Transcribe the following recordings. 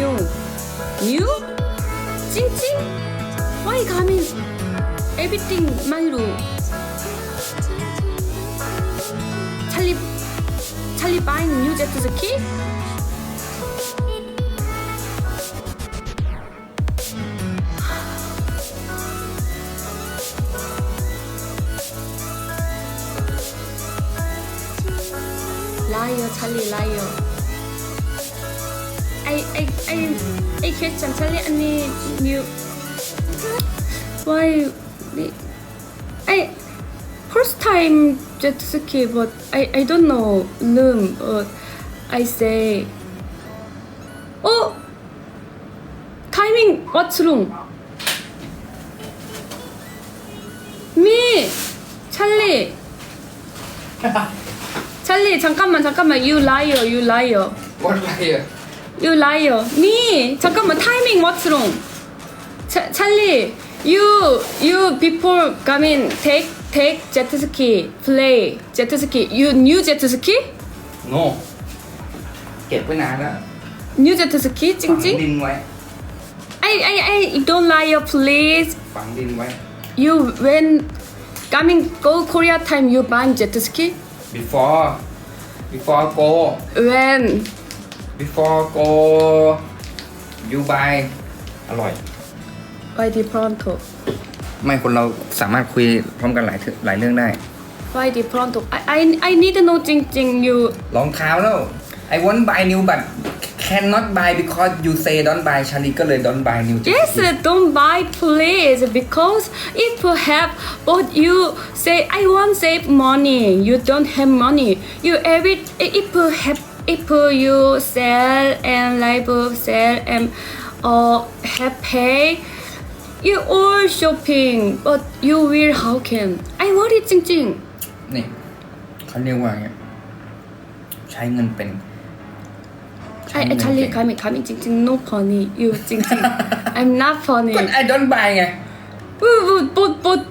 new new 찡찡 why coming everything 말로 찰리 찰리 buying new jet ski? liar 찰리 liar I I I I question 찰리 언니 new why I first time jet ski but I I don't know room but I say oh timing what's wrong me 찰리 찰리 잠깐만 잠깐만 you liar you liar What liar? you liar me 잠깐만 timing what's wrong 차, 찰리 you you before coming take take jet ski play jet ski you new jet ski No เก็บไว้นานแล้ว new jet ski ฝัง 찡찡 ดินไว้ I I I don't liar please ฝังดินไว้ you when coming go Korea time you buy jet ski before before go when Before go you buy อร่อย why di pronto ไม่คนเราสามารถคุยพร้อมกันหลายเรื่องหลายเรื่องได้ why di pronto I I I need to know จริงๆ you รองเท้าแล้ว I want buy new but cannot buy because you say don't buy ชาลีก็เลย don't buy new Yes, don't buy please because if you have but you say I want save money, you don't have money. You every if you have if you sell and live sell and uh have pay, you all shopping but you will how can? I want it จริง นี่เขาเรียกว่าไงใช้เงินเป็น ๆ I actually coming coming จริงๆ no funny you จริงๆ I'm not funny. ก็ I don't buy ไง but but but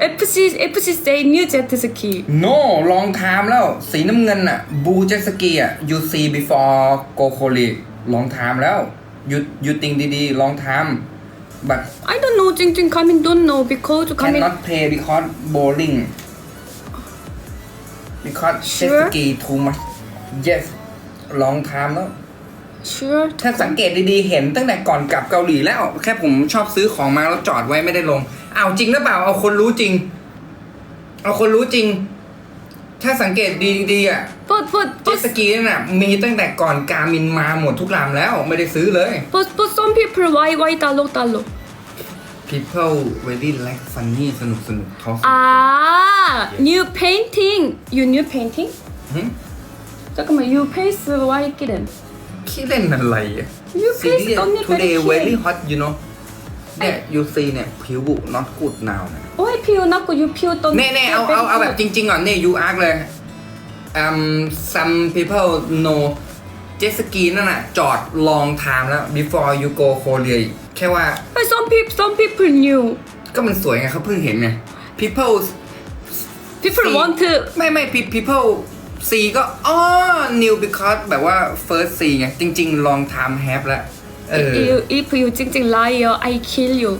FC FC say new jet ski. no รองเท้าแล้ว สีน้ำเงินอะบูเจสกีอะ you see before go Korea รองเท้าแล้ว you you think ดีๆรองเท้า but I don't know 찡찡 coming don't know because coming cannot play because bowling because jet Sure. ski too much yes รองเท้าแล้ว sure ถ้าสังเกตดีๆ เห็นตั้งแต่ก่อนกลับเกาหลีแล้ว แค่ผมชอบซื้อของมาแล้วจอดไว้ไม่ได้ลงเอาจริงหรือเปล่า เอาคนรู้จริง เอาคนรู้จริง ถ้าสังเกตดีๆอ่ะ but but เจ็ต but สกีนั่นน่ะ มีตั้งแต่ก่อนการมินมาหมดทุกลำแล้ว ไม่ได้ซื้อเลย but but some people why why 달러 달러 people very like funny สนุกสนุกเขา ah new painting you new painting หึ 잠깐만 you face why kidding ขี้เล่นอะไรอ่ะ you ซี face รีส์ don't need today very very kidding hot you know เนี่ยยูซีเนี่ยผิวบุน็อตกูดนาวนะโอ้ยผิวนักกูยูผิวตรงเน่เน่ๆเอาเอาเอาแบบจริง ๆ ก่อนเนี่ยยูอาร์คเลย um some people know เจสกีนั่นน่ะ จอดลองทามแล้ว before you go Korea แค่ว่า ไปส้มพิบส้มพิบพื้นอยู่ ก็มันสวยไงเขาเพิ่งเห็นไง people พี่ฝน see- วอนเธอ ไม่ไม่ pe- people see ก็อ๋อ new because แบบว่า first see ไง จริง ๆ long time have แล้ว เออ you if you 찡찡 liar I kill you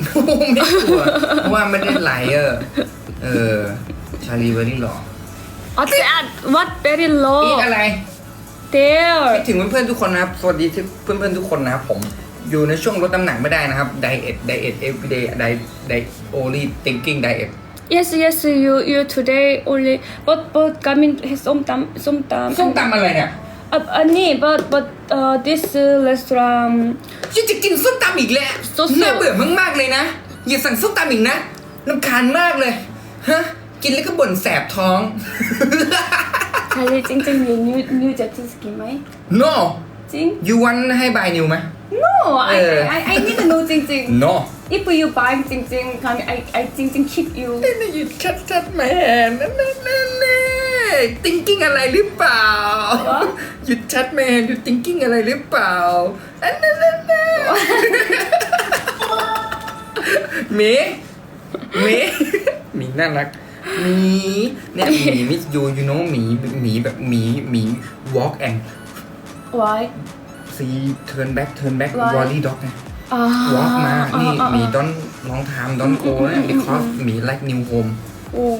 ไม่กลัวเพราะว่าไม่ได้ไหลเออเออชาลีเวอรี่หล่อ what's that what very อี low อะไร there คิดถึงเพื่อนๆทุกคนนะครับ สวัสดีที่เพื่อนๆทุกคนนะครับผมอยู่ในช่วงลดน้ำหนักไม่ได้นะครับไดเอทไดเอท everyday ไดได only thinking diet Yes, yes, you you today only but but coming somtam somtam. ส้มตำอะไรเนี่ย อันนี้ but but เอ่อ this restaurant ยิ่งจะกินส้มตำอีกแล้วน่าเบื่อมากๆเลยนะ อย่าสั่งส้มตำอีกนะน้ำคานมากเลย ฮะ กินแล้วก็บ่นแสบท้อง ทะเลจริงๆมีนิวนิวจะกินกินไหม no จริง you want ให้บายนิวไหม no I I I need to know จริง no if you buy จริงๆ can I I จริงๆ keep you นี่อยู่ชัดชัดแม่นนั่นนั่น thinking อะไรหรือเปล่า What? หยุดชัดแมนหยุด thinking อะไรหรือเปล่าอันนั้นนั่นนั่นหมีหมีหมีน่ารักหมีเนี่ยหมีมิสยูยูโนหมีหมีแบบหมีหมี walk and why see turn back turn back Why? wally dog ไงอ่า walk มานี่อ่าหมี don't long time don't go นะ because หมี like new home oh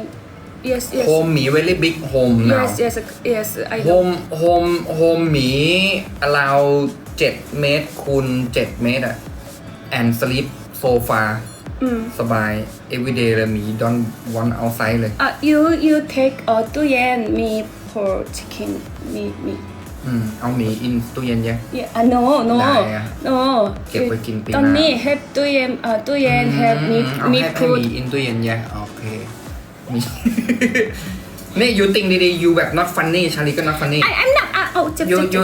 yes yes home หมี very big home now yes yes yes I know home home home หมี allow เจ็ดเมตรคูณเจ็ดเมตรอะ and sleep sofa อืม สบาย everyday เลยหมี don't want outside เลย อะ you you take เอ่อตู้เย็นมี for chicken มีมี อืม เอาหมี in ตู้เย็นยัง yeah อะ no no ได้อะ no เก็บไว้กินปีหน้า ตอนนี้ have ตู้เย็นเอ่อตู้เย็น have มีเอามี ให้ให้ food หมี in ตู้เย็นยังโอเค มีนี่ยูติงดีๆยูแบบ not funny ชาลีก็ not funny I I'm not อะเอาเจ็บยูเจ็บยู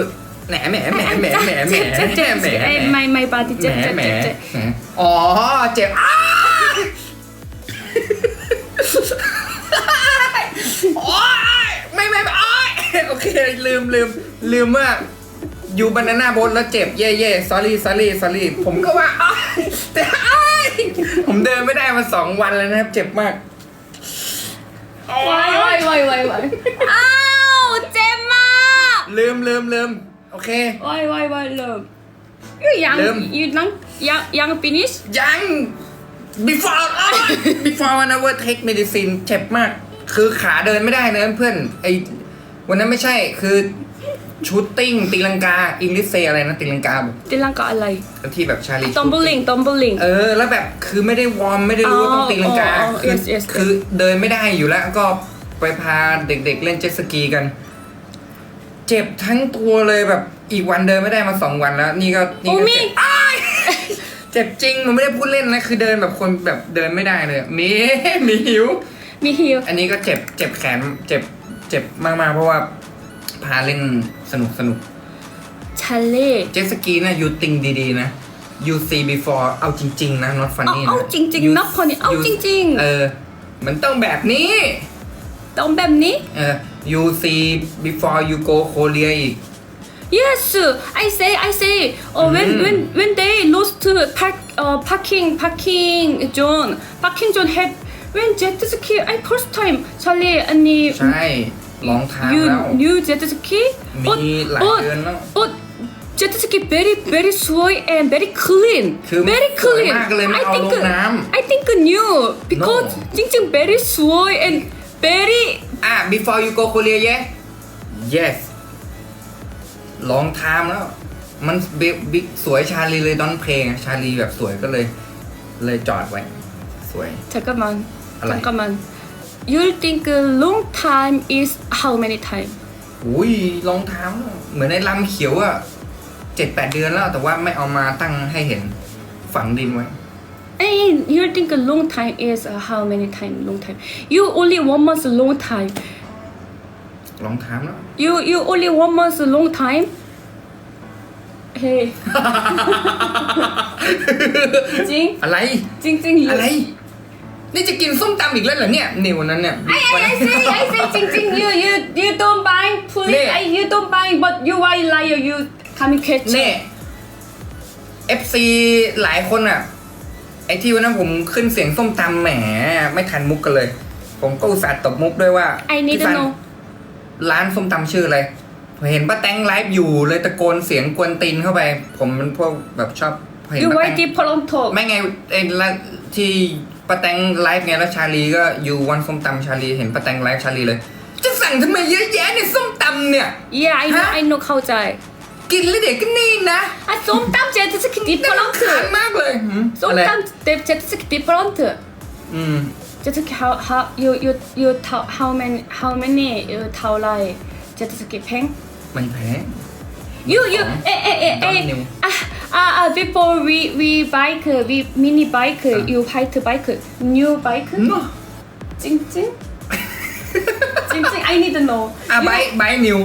แหมแหมแหมแหมแหมแหมเจ็บเจ็บแหมเจ็บแหมเจ็บ my my body แหมเจ็บเจ็บแหมเจ็บเจ็บแหมอ๋อเจ็บอ้าโอ๊ยไม่ไม่ไม่โอ๊ยโอเคลืมลืมลืมว่าอยู่บานาน่าโบ๊ทแล้วเจ็บเย่เย่ sorry sorry sorry ผมก็ว่าอ้ายแต่อ้ายผมเดินไม่ได้มาสองวันแล้วนะครับ เจ็บมาก วายวายวายวายวายอ้าวเจ็บมากลืมลืมลืมโอเค วายวายวายเริ่มยัง เริ่มยูนังยังยัง finish ยัง before อ้าย before one hour take medicine เจ็บมาก คือขาเดินไม่ได้นะเพื่อนไอวันนั้นไม่ใช่คือ ชูตติ้งตีลังกาอิงลิสเซอะไรนะตีลังกาแบบตีลังกาอะไรที่แบบชาลี tumbling tumbling เออ แล้วแบบคือไม่ได้วอร์มไม่ได้รู้ว่าต้องตีลังกาอ๋ออ๋อคือ yes, yes, yes. คือเดินไม่ได้อยู่แล้วก็ไปพาเด็กๆเล่นเจ็ตสกีกัน เจ็บทั้งตัวเลยแบบอีกวันเดินไม่ได้มาสองวันแล้ว นี่ก็นี่โอ้ก็มีเจ็บอ้ายเจ็บจริงมันไม่ได้พูดเล่นนะคือเดินแบบคนแบบเดินไม่ได้เลยมีมีหิว มีฮิว อันนี้ก็เจ็บเจ็บแขนเจ็บเจ็บมากๆเพราะว่า พาเล่นสนุกสนุกชาเล่เจ็ตสกีนะยูติงดีๆนะ you see before เอาจริง ๆ นะ not เอา funny นะเอาจริง You- ๆนับคนนี้เอา you- จริงเออ มันต้องแบบนี้ๆต้องแบบนี้ เออ you see before you go Korea อีก yes I say I say oh when when when they lost park uh parking parking zone parking zone had when jet ski I first time ชาเล่อันนี้ใช่ ลองทาง you แล้ว new jet ski มีหลายเดือนแล้ว but jet ski very very สวย and very clean คือ very สวย clean มากเลยไม่ I เอา think ลงน้ำ I think new because No. จริงๆ very สวย and very อ่ะ before you go Korea yeah yes ลองทามแล้ว มันบิ๊กสวยชาลีเลยดอนเพลงชาลีแบบสวยก็เลย เลยจอดไว้ สวย 잠깐만 알아요. 잠깐만 You think long time is how many time อุ้ยรองเท้าเหมือนในลำเขียวอะเจ็ดแปดเดือนแล้วแต่ว่าไม่เอามาตั้งให้เห็นฝังดินไว้ Hey, you think a long time is uh, how many time long time you only one month long time รองเท้าแล้ว you you only one month long time hey จริงอะไร จริงจริงอะไร นี่จะกินส้มตำอีกแล้วเหรอเนี่ยนี่วันนั้นเนี่ย I I I say I say จริงจริง you you you don't buy please นี่ I you don't buy but you why liar you coming catch เน่ FC หลายคนอะไอที่วันนั้นผมขึ้นเสียงส้มตำแหม ไม่ทันมุกกันเลย ผมก็อุตส่าห์ตบมุกด้วยว่า I need พี่ to ฟัน know ร้านส้มตำชื่ออะไรเห็นป้าแตงไลฟ์อยู่เลยตะโกนเสียงกวนตีนเข้าไป ผมมันพวกแบบชอบเห็น you ป้า why แตง different talk ไม่ไงไอ้ละที่ ป้าแตงไลฟ์ไงแล้วชาลีก็อยู่วันส้มตำชาลีเห็นป้าแตงไลฟ์ชาลีเลย จะสั่งทำไมเยอะแยะในส้มตำเนี่ย yeah I know ฮะ I know เข้าใจกินแล้วเด็กก็นี่นะอะส้มตำเจ็ดสกิน่ารำคาญ different มากเลยหืมส้มอะไรตำเจ็ดสกิ different อืมเจ็ดสกิ how how you you you how how many how many เอ่อเท่าไรเจ็ดสกิแพงไม่แพ้ you you เอ๊ะเอ๊ะเอ๊ะเอ๊ะ Don't new. อะอะอะ before we we bike we mini bike you bike bike new bike เนาะจริงจริงจริงจริง I need to know อะ You- ไบไบนิว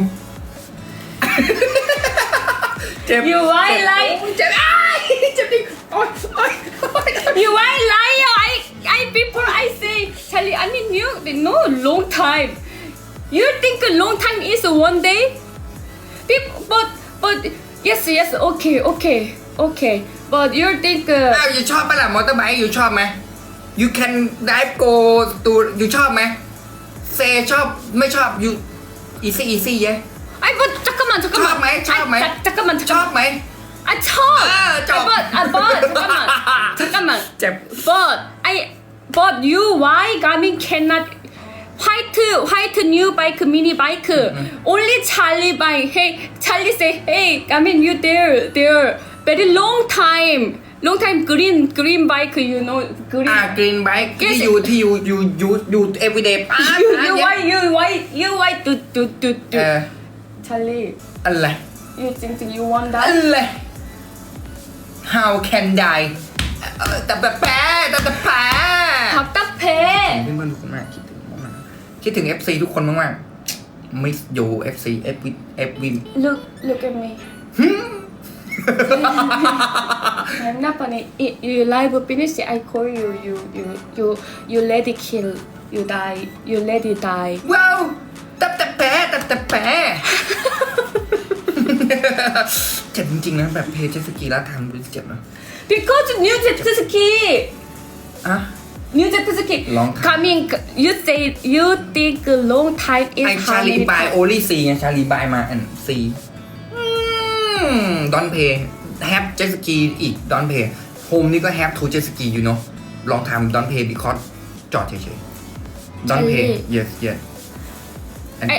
เจ็บ You why เจ็บ like เจ็บอ้ายเจ็บดิโอ๊ยโอ๊ยโอ๊ย You why liar? I I before I say Charlie I need new no long time. You think a long time is one day? Peop- But but yes yes okay okay okay. But you think uh, อ้าวอยู่ชอบปะล่ะมอเตอร์ไบค์อยู่ชอบไหม you can drive go to อยู่ชอบไหมเซชอบไม่ชอบ you easy easy เย้ I but 잠깐만 잠깐만. 첫 마이, 첫 아, 마이. 자, 잠깐만 ชอบ 잠깐만. ไหม 아 쳐. 아, 쳐. 아, but 아 but 잠깐만 잠깐만. เจ็บ But I but you why Garmin cannot white white new bike mini bike only Charlie buy hey Charlie say hey Garmin you there there very long time long time green green bike you know green อ่ากรีนไบค์ที่ Yes. อยู่ที่อยู่อยู่อยู่อยู่ everyday ป้า you ป้า you เย้ why you why you why do do do เอ do อ Charlie อะไร you think think you want อะ that ไร how can die เออแต่แบบแปะแต่แต่แปะ 답답해 เพื่อนๆทุกคนม คิดถึง FC ทุกคนมากๆ miss you FC every every look look at me I'm not funny. I- You live finish. I call you. You you you you let it kill. You die. You let it die. ว้าวแต่แต่แปะแต่แต่แปะ เจ็บจริงๆนะแบบเพจเจตสกีแล้วทำดูเจ็บนะ Because new jet ski. อะ New jet ski. Long time. Coming. You say you think a long time is ไอชาลี how many บาย time? โอลี่ซีไงชาลีบายมาอันซีดอนเพย์แฮปเจตสกีอีกดอนเพย์โฮมนี่ก็แฮปทูเจตสกีอยู่เนาะลองทำดอนเพย์บิคอสจอดเฉยๆดอนเพย์ Charlie. yes yes อันไอ้